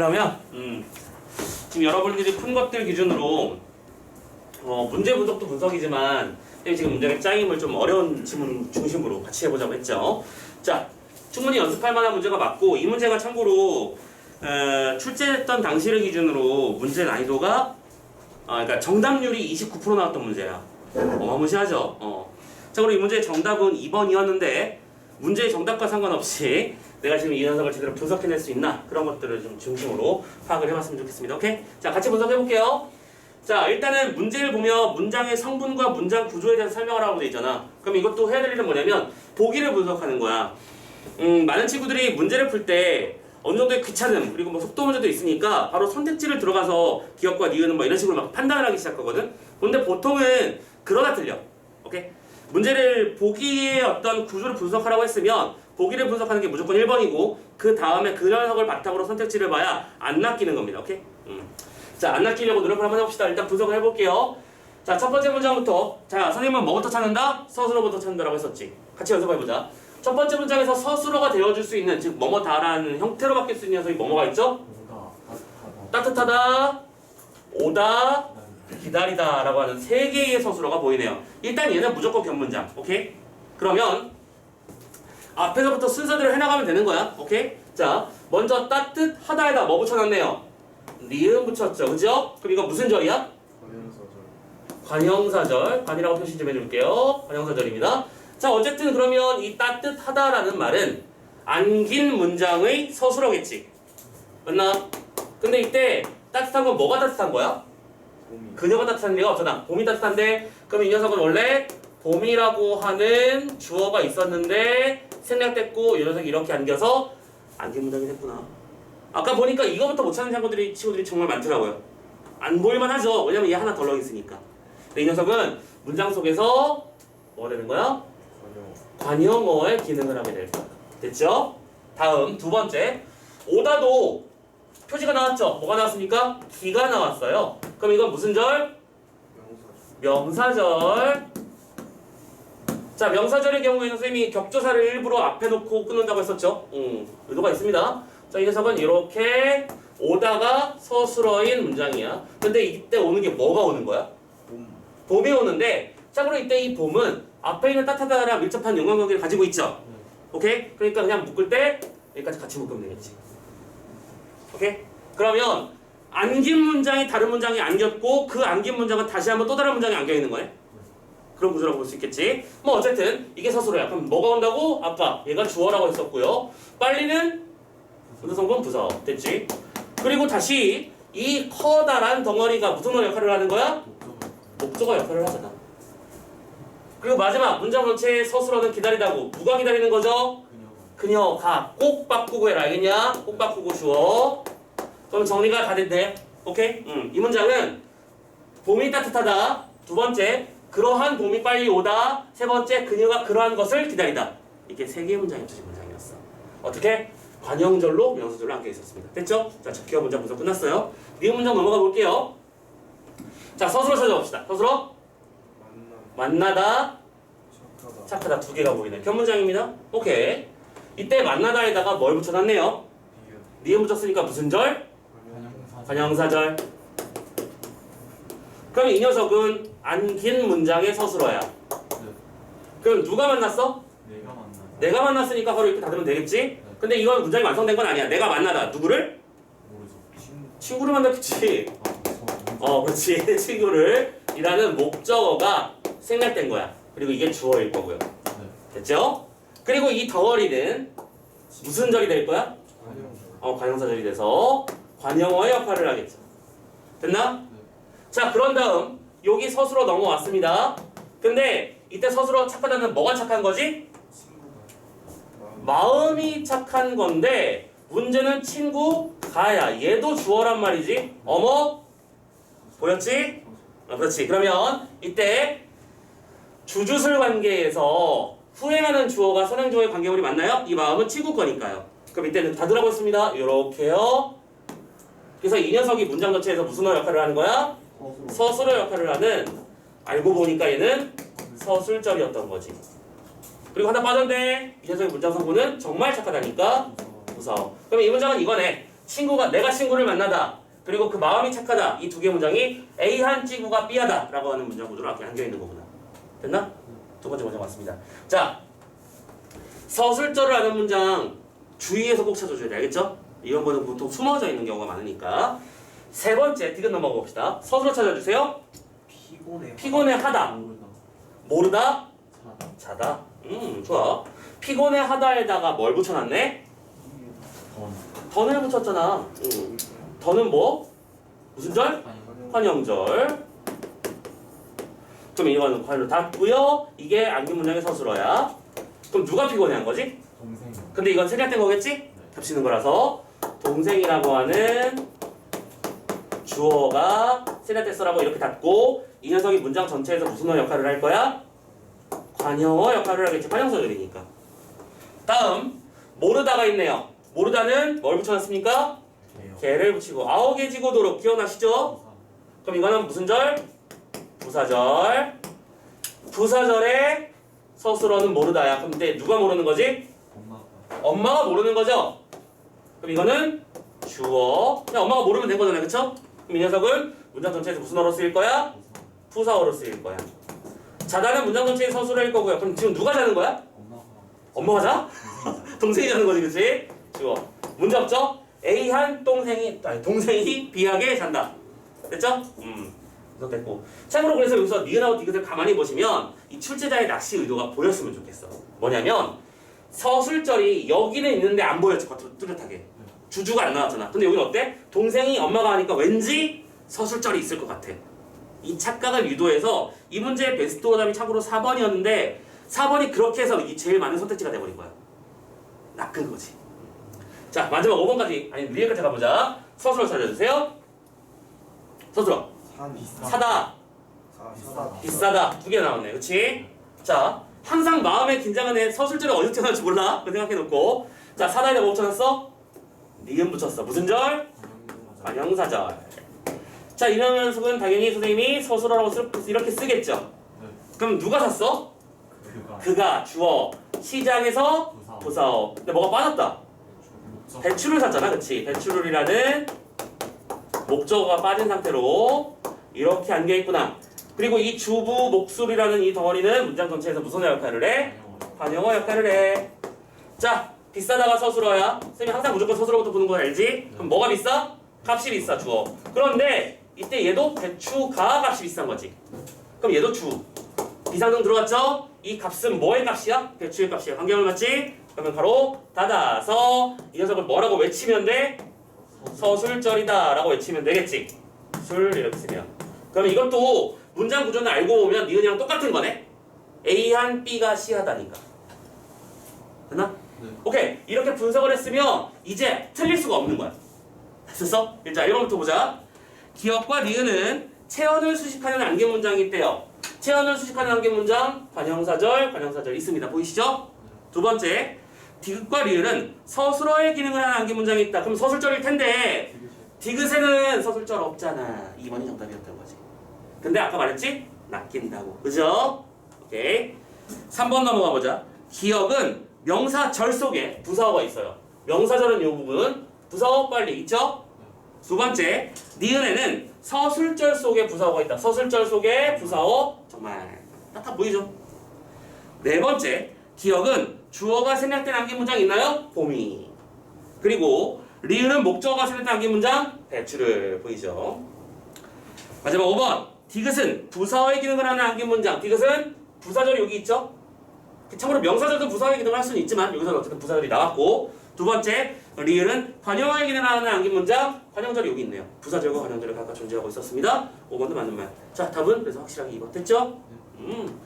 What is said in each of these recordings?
그러면 음, 지금 여러분들이 푼 것들 기준으로 어, 문제 분석도 분석이지만 지금 문제의 짜임을 좀 어려운 지문 중심으로 같이 해보자고 했죠. 자, 충분히 연습할 만한 문제가 맞고 이 문제가 참고로 어, 출제했던 당시를 기준으로 문제 난이도가 아, 그러니까 정답률이 29% 나왔던 문제야. 어마무시하죠. 어. 참고로 이 문제의 정답은 2번이었는데 문제의 정답과 상관없이 내가 지금 이 녀석을 제대로 분석해낼 수 있나 그런 것들을 좀 중심으로 파악을 해봤으면 좋겠습니다. 오케이? 자, 같이 분석해 볼게요. 자, 일단은 문제를 보면 문장의 성분과 문장 구조에 대해서 설명을 하고 돼 있잖아. 그럼 이것도 해야 될 일은 뭐냐면 보기를 분석하는 거야. 음, 많은 친구들이 문제를 풀때 어느 정도의 귀찮음 그리고 뭐 속도 문제도 있으니까 바로 선택지를 들어가서 기억과 니은은 뭐 이런 식으로 막 판단을 하기 시작하거든. 근데 보통은 그러다 틀려. 오케이? 문제를 보기의 어떤 구조를 분석하라고 했으면 보기를 분석하는 게 무조건 1번이고 그 다음에 그 녀석을 바탕으로 선택지를 봐야 안 낚이는 겁니다. 오케이? 음. 자, 안 낚이려고 노력을 한번 해봅시다. 일단 분석을 해볼게요. 자, 첫 번째 문장부터. 자, 선생님은 뭐부터 찾는다? 서술어부터 찾는다라고 했었지. 같이 연습해보자. 첫 번째 문장에서 서술어가 되어줄 수 있는, 즉, 뭐뭐다라는 형태로 바뀔 수 있는 녀석이 뭐뭐가 있죠? 따뜻하다 따뜻하다, 오다, 기다리다 라고 하는 세 개의 서술어가 보이네요. 일단 얘는 무조건 견문장. 오케이? 그러면 앞에서부터 순서대로 해나가면 되는 거야. 오케이? 자, 먼저 따뜻하다에다 뭐 붙여놨네요? 니은 붙였죠. 그죠? 그럼 이거 무슨 절이야? 관형사절. 관이라고 표시 좀 해줄게요. 관형사절입니다. 자, 어쨌든 그러면 이 따뜻하다라는 말은 안긴 문장의 서술어겠지. 맞나? 근데 이때 따뜻한 건 뭐가 따뜻한 거야? 봄이 그녀가 따뜻한 데가 없잖아. 봄이 따뜻한데 그럼 이 녀석은 원래 봄이라고 하는 주어가 있었는데 생략됐고 이 녀석이 이렇게 안겨서 안긴 문장이 됐구나. 아까 보니까 이거부터 못 찾는 친구들이 친구들이 정말 많더라고요. 안 보일만 하죠. 왜냐면 얘 하나 덜렁 있으니까. 근데 이 녀석은 문장 속에서 뭐가 되는 거야? 관영 관형어의 기능을 하게 될 거야. 됐죠? 다음 두 번째 오다도 표지가 나왔죠. 뭐가 나왔습니까? 기가 나왔어요. 그럼 이건 무슨 절? 명사절. 자, 명사절의 경우에는 선생님이 격조사를 일부러 앞에 놓고 끊는다고 했었죠. 음, 의도가 있습니다. 자, 이 녀석은 이렇게 오다가 서술어인 문장이야. 근데 이때 오는 게 뭐가 오는 거야? 봄 봄이 오는데, 참고로 이때 이 봄은 앞에 있는 따뜻하다랑 밀접한 연관관계를 가지고 있죠. 오케이? 그러니까 그냥 묶을 때 여기까지 같이 묶으면 되겠지. 오케이? 그러면 안긴 문장이 다른 문장이 안겼고 그 안긴 문장은 다시 한번 또 다른 문장이 안겨 있는 거네. 그런 구조라고 볼 수 있겠지. 뭐 어쨌든 이게 서술어야. 그럼 뭐가 온다고? 아까 얘가 주어라고 했었고요. 빨리는 부사성분 부사 됐지. 그리고 다시 이 커다란 덩어리가 무슨 역할을 하는 거야? 목적어 역할을 하잖아. 그리고 마지막 문장 전체의 서술어는 기다리다고 누가 기다리는 거죠? 그녀가 그녀가 꼭 바꾸고 해라 알겠냐? 꼭 바꾸고 주어. 그럼 정리가 다 됐네. 오케이? 음, 이 문장은 봄이 따뜻하다. 두 번째, 그러한 봄이 빨리 오다. 세 번째, 그녀가 그러한 것을 기다리다. 이게 세 개의 문장이 합쳐진 문장이었어. 어떻게? 관형절로 명사절로 함께 있었습니다. 됐죠? 자, 첫 기어 문장 분석 끝났어요. 미음 문장 넘어가 볼게요. 자, 서술어 찾아봅시다. 서술어 만나 만나다, 착하다 착하다 두 개가 보이네. 견문장입니다. 오케이. 이때 만나다에다가 뭘 붙여놨네요? 니은 붙였으니까 무슨 절? 관형사절. 그럼 이 녀석은 안 긴 문장의 서술어야. 그럼 누가 만났어? 내가 만나 내가 만났으니까 바로 이렇게 닫으면 되겠지? 근데 이건 문장이 완성된 건 아니야. 내가 만나다. 누구를? 모르죠 친구 친구를 만났겠지. 아저 어, 그렇지. 친구를. 이라는 목적어가 생략된 거야. 그리고 이게 주어일 거고요. 네 됐죠? 그리고 이 덩어리는 무슨 절이 될 거야? 관영 어, 관형사절이 돼서 관형어의 역할을 하겠죠. 됐나? 자, 그런 다음 여기 서술어 넘어왔습니다. 근데 이때 서술어 착하다는 뭐가 착한 거지? 마음이 착한 건데 문제는 친구 가야 얘도 주어란 말이지. 어머 보였지? 어, 그렇지. 그러면 이때 주주술 관계에서 후행하는 주어가 선행주어의 관계물이 맞나요? 이 마음은 친구 거니까요. 그럼 이때는 닫으라고 했습니다. 요렇게요. 그래서 이 녀석이 문장 전체에서 무슨 어 역할을 하는 거야? 서술어 역할을 하는 알고 보니까 얘는 서술절이었던 거지. 그리고 하나 빠졌네. 이 녀석의 문장 성분은 정말 착하다니까 무서워. 그럼 이 문장은 이거네. 친구가 내가 친구를 만나다. 그리고 그 마음이 착하다. 이 두 개 문장이 A한 친구가 B하다라고 하는 문장 구조로 이렇게 안겨 있는 거구나. 됐나? 두 번째 문장 맞습니다. 자, 서술절을 하는 문장 주의해서 꼭 찾아줘야 돼. 알겠죠? 이런 거는 보통 숨어져 있는 경우가 많으니까. 세 번째 디귿 넘어가 봅시다. 서술어 찾아주세요. 피곤해. 피곤해 하다. 모르다. 자다. 음, 좋아. 피곤해 하다에다가 뭘 붙여놨네? 번. 던을 붙였잖아. 음. 던은 뭐? 무슨 절? 환영절. 그럼 이거는 관로 닫고요. 이게 안긴 문장의 서술어야. 그럼 누가 피곤해 한 거지? 동생. 근데 이건 땐 거겠지? 겹치는 거라서 동생이라고 하는 주어가 써라고 이렇게 닫고 이 녀석이 문장 전체에서 무슨 어 역할을 할 거야? 관형어 역할을 하겠지. 관형서절이니까. 다음 모르다가 있네요. 모르다는 뭘 붙여놨습니까? 개를 붙이고 아오개지고도록 기억나시죠? 그럼 이거는 무슨 절? 부사절. 부사절의 서술어는 모르다야. 근데 누가 모르는 거지? 엄마가 모르는 거죠? 그럼 이거는 주어. 그냥 엄마가 모르면 된 거잖아요. 그쵸? 그럼 이 녀석은 문장 전체에서 무슨 어로 쓰일 거야? 부사. 푸사어로 쓰일 거야. 자다는 문장 전체의 서술어일 거고요. 그럼 지금 누가 자는 거야? 엄마가. 자? 동생이 자는 거지, 그치? 주어. 문제 없죠? A한 동생이, 아니, 동생이 B하게 잔다. 됐죠? 음. 그래서 됐고. 참고로 그래서 여기서 니은하고 디귿을 가만히 보시면 이 출제자의 낚시 의도가 보였으면 좋겠어. 뭐냐면 서술절이 여기는 있는데 안 보였지, 뚜렷하게. 주주가 안 나왔잖아. 근데 여기는 어때? 동생이 엄마가 하니까 왠지 서술절이 있을 것 같아. 이 착각을 유도해서 이 문제의 베스트 오답이 참고로 4번이었는데 4번이 그렇게 해서 이 제일 많은 선택지가 돼버린 거야. 낚은 거지. 자 마지막 5번까지 아니 리얼까지 가보자. 서술어 찾아주세요. 서술어. 사다 사 비싸다. 두 개 나왔네. 그렇지? 자 항상 마음의 긴장은 해 서술절이 어디서 태어날지 몰라. 그 생각해놓고 자 사다에다 뭐 붙여놨어? 니은 붙였어. 무슨 절? 관형사절. 자 이런 녀석은 당연히 선생님이 서술어라고 쓸- 이렇게 쓰겠죠. 네. 그럼 누가 샀어? 그가. 주어 부사. 부사어. 근데 뭐가 빠졌다? 배출을 샀잖아, 그치? 배출이라는 목적어가 빠진 상태로 이렇게 안겨 있구나. 그리고 이 주부 목소리라는 이 덩어리는 문장 전체에서 무슨 역할을 해? 관용어 역할을 해. 자, 비싸다가 서술어야. 쌤이 항상 무조건 서술어부터 보는 거 알지? 그럼 뭐가 비싸? 값이 비싸, 주어. 그런데 이때 얘도 배추가 값이 비싼 거지. 그럼 얘도 주. 비상등 들어갔죠? 이 값은 뭐의 값이야? 배추의 값이야. 관계물 맞지? 그러면 바로 닫아서 이 녀석을 뭐라고 외치면 돼? 서술절이다 라고 외치면 되겠지. 술 이렇게 쓰면. 그럼 이것도 문장 구조는 알고 보면 니은이랑 똑같은 거네? A한 B가 C하다니까. 됐나? 네. 오케이. 이렇게 분석을 했으면 이제 틀릴 수가 없는 거야. 됐어? 자, 1번부터 보자. 기업과 니은은 체언을 수식하는 안개 문장이 있대요. 체언을 수식하는 안개 문장, 관형사절, 관형사절 있습니다. 보이시죠? 두 번째, 디귿과 리을은 서술어의 기능을 하는 안개 문장이 있다. 그럼 서술절일 텐데 디귿에는 서술절 없잖아. 2번이 정답이었던 거지. 근데 아까 말했지? 낚인다고. 그죠? 오케이. 3번 넘어가 보자. 기억은 명사절 속에 부사어가 있어요. 명사절은 요 부분, 부사어 빨리 있죠? 두 번째, 니은에는 서술절 속에 부사어가 있다. 서술절 속에 부사어 정말 딱딱 보이죠? 네 번째, 기억은 주어가 생략된 안긴 문장 있나요? 봄이. 그리고 리을은 목적어가 생략된 안긴 문장 배추를 보이죠? 마지막 5번, 디귿은 부사어의 기능을 하는 안긴 문장. 디귿은 부사절이 여기 있죠? 참고로 명사절도 기능을 할 수는 있지만 여기서는 어쨌든 부사절이 나왔고 두 번째, 리을은 관형어의 기능을 하는 안긴 문장. 관형절이 여기 있네요. 부사절과 관형절이 각각 존재하고 있었습니다. 5번도 맞는 말. 자, 답은 그래서 확실하게 2번 됐죠? 음,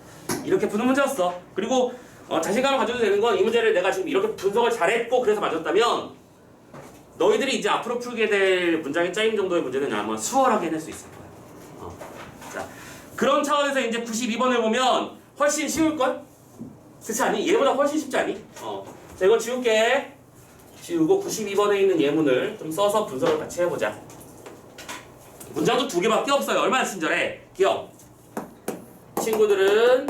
이렇게 푸는 문제였어. 그리고 어, 자신감을 가져도 되는 건 이 문제를 내가 지금 이렇게 분석을 잘했고 그래서 맞았다면 너희들이 이제 앞으로 풀게 될 문장의 짜임 정도의 문제는 아마 수월하게 해낼 수 있을 거야. 어. 자, 그런 차원에서 이제 92번을 보면 훨씬 쉬울 걸? 그렇지 않니? 얘보다 훨씬 쉽지 않니? 어. 자, 이거 지울게. 지우고 92번에 있는 예문을 좀 써서 분석을 같이 해보자. 문장도 두 개밖에 없어요. 얼마나 친절해. 기억. 친구들은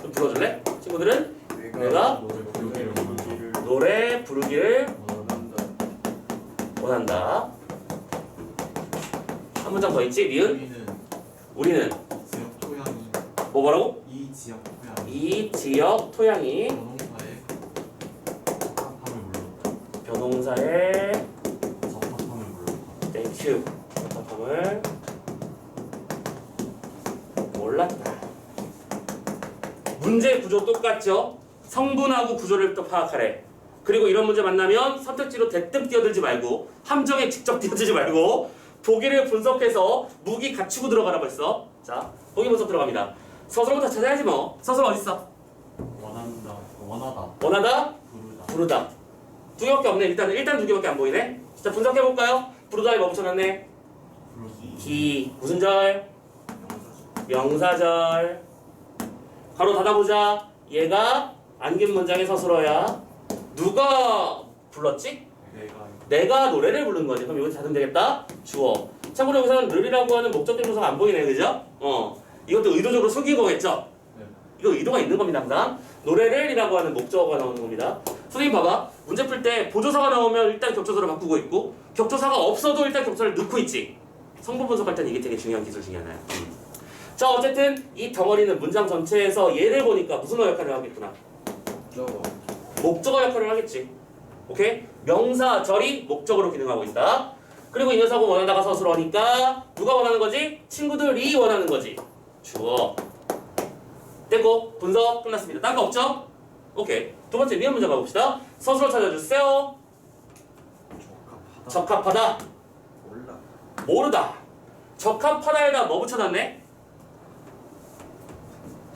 좀 불러줄래? 친구들은 내가 노래 부르기를 원한다. 노래 부르기를 원한다. 원한다. 한 문장 더 있지? 니은? 우리는 우리는 지역 토양이 뭐 뭐라고? 이 지역 이이 지역 토양이. 변홍사의 물렀다. 땡큐 적합함을 몰랐다. 문제 구조 똑같죠? 성분하고 구조를 또 파악하래. 그리고 이런 문제 만나면 선택지로 대뜸 뛰어들지 말고 함정에 직접 뛰어들지 말고 보기를 분석해서 무기 갖추고 들어가라고 했어. 자, 보기 분석 들어갑니다. 서술부터 찾아야지 뭐. 서술 어딨어? 원한다. 원하다. 원하다, 부르다. 부르다. 두 개밖에 없네. 일단 일단 두 개밖에 안 보이네. 자, 분석해 볼까요? 부르다에 뭐 붙여놨네? 부르기. 기 무슨 절? 명사절. 가로 닫아보자. 얘가 안긴 문장의 서술어야. 누가 불렀지? 내가 내가 노래를 부른 거지. 그럼 여기서 닫으면 되겠다. 주어. 참고로 여기서는 늘이라고 하는 목적격 동사가 안 보이네, 그죠? 어. 이것도 의도적으로 속인 거겠죠? 네. 이거 의도가 있는 겁니다, 항상. 노래를 이라고 하는 목적어가 나오는 겁니다. 선생님 봐봐. 문제 풀 때 보조사가 나오면 일단 격조사로 바꾸고 있고 격조사가 없어도 일단 격조사를 넣고 있지. 성분 분석할 때는 이게 되게 중요한 기술 중에 하나야. 음. 자, 어쨌든 이 덩어리는 문장 전체에서 얘를 보니까 무슨 어 역할을 하겠구나. 저거. 목적어 역할을 하겠지. 오케이? 명사, 절이 목적으로 기능하고 있다. 그리고 이 녀석은 원하다가 서술어니까 누가 원하는 거지? 친구들이 원하는 거지. 주어. 됐고 분석 끝났습니다. 딴 거 없죠? 오케이. 두 번째 미음 문제 가봅시다. 서술어 찾아주세요. 적합하다. 적합하다. 몰라. 모르다. 적합하다에다 뭐 붙여놨네?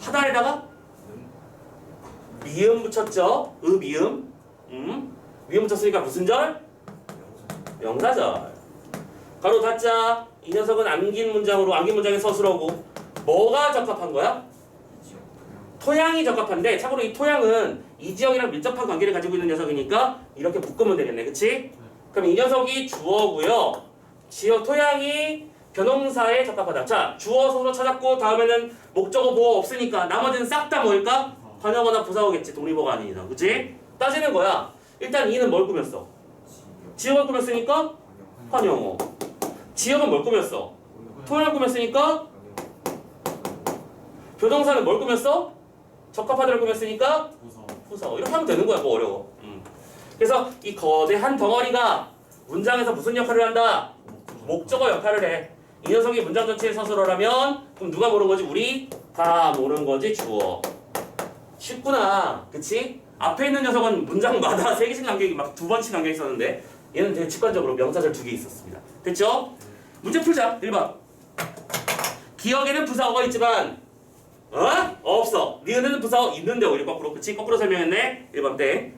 하다에다가 미음 붙였죠? 으 미음. 음. 미음 붙였으니까 무슨 절? 명사절. 가로 닫자. 이 녀석은 안긴 문장으로 안긴 문장의 서술어고 뭐가 적합한 거야? 토양이 적합한데 참고로 이 토양은 이 지역이랑 밀접한 관계를 가지고 있는 녀석이니까 이렇게 묶으면 되겠네. 그치? 그럼 이 녀석이 주어고요. 지역 토양이 변홍사에 적합하다. 자, 주어 서술어 찾았고 다음에는 목적어 보어 없으니까 나머지는 싹 다 뭘까? 관여거나 부사어겠지. 독립어가 아닌 이상. 그치? 따지는 거야. 일단 이는 뭘 꾸몄어? 지역. 지역을 꾸몄으니까 환영어. 지역은 뭘 꾸몄어? 토양을 꾸몄으니까 교동사는 뭘 꾸몄어? 적합하다를 꾸몄으니까 부서. 후서. 이렇게 하면 되는 거야. 뭐 어려워. 음. 그래서 이 거대한 덩어리가 문장에서 무슨 역할을 한다? 목적어 역할을 해. 이 녀석이 문장 전체의 서술어라면 그럼 누가 모르는 거지? 우리 다 모르는 거지 주어. 쉽구나. 그치? 앞에 있는 녀석은 문장마다 세 개씩 간격이 막두 번씩 간격이 있었는데 얘는 되게 직관적으로 명사절 두 개 있었습니다. 됐죠? 문제 풀자. 1번. 기억에는 부사어가 있지만 어? 없어. 니은에는 부사어 있는데 오히려 거꾸로. 그치? 거꾸로 설명했네. 1번 때.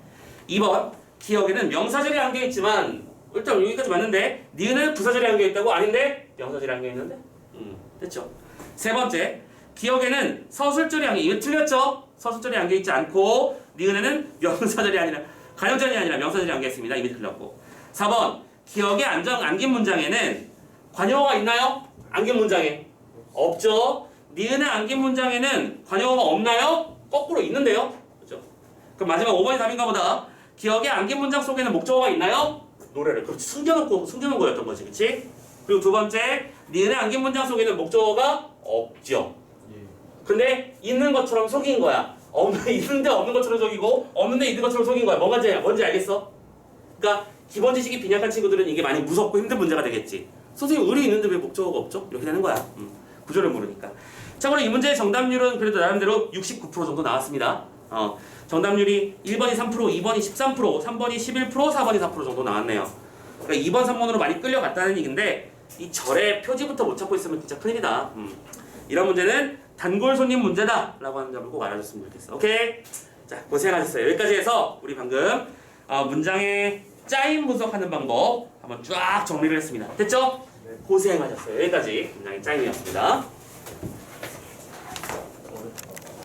2번. 기억에는 명사절이 안겨 있지만 일단 여기까지 맞는데 니은에는 부사절이 안겨 있다고? 아닌데 명사절이 안겨 있는데? 음, 됐죠. 세 번째. 기억에는 서술절이 안겨 이거 틀렸죠? 서술절이 안겨 있지 않고 니은에는 명사절이 아니라 가요절이 아니라 명사절이 안겨 있습니다. 이미 틀렸고. 4번. 기억에 안정 안긴 문장에는 관용어가 있나요? 안긴 문장에 없죠. 니은의 안긴 문장에는 관용어가 없나요? 거꾸로 있는데요. 그렇죠? 그럼 마지막 5번이 답인가 보다. 기억에 안긴 문장 속에는 목적어가 있나요? 노래를 그렇지 숨겨놓고 숨겨놓은 거였던 거지, 그렇지? 그리고 두 번째, 니은의 안긴 문장 속에는 목적어가 없죠. 예. 근데 있는 것처럼 속인 거야. 없는 있는데 없는 것처럼 속이고 없는데 있는 것처럼 속인 거야. 제 뭔지 알겠어? 그러니까 기본 지식이 빈약한 친구들은 이게 많이 무섭고 힘든 문제가 되겠지. 선생님 의리 있는데 왜 목적어가 없죠? 이렇게 되는 거야. 음, 구조를 모르니까. 참고로 이 문제의 정답률은 그래도 나름대로 69% 정도 나왔습니다. 어, 정답률이 1번이 3%, 2번이 13%, 3번이 11%, 4번이 4% 정도 나왔네요. 그러니까 2번, 3번으로 많이 끌려갔다는 얘기인데 이 절의 표지부터 못 찾고 있으면 진짜 큰일이다. 음. 이런 문제는 단골 손님 문제다 라고 하는 점을 꼭 알아줬으면 좋겠어. 오케이? 자 고생하셨어요. 여기까지 해서 우리 방금 어, 문장의 짜임 분석하는 방법 한번 쫙 정리를 했습니다. 됐죠? 네. 고생하셨어요. 여기까지 문장의 짜임이었습니다.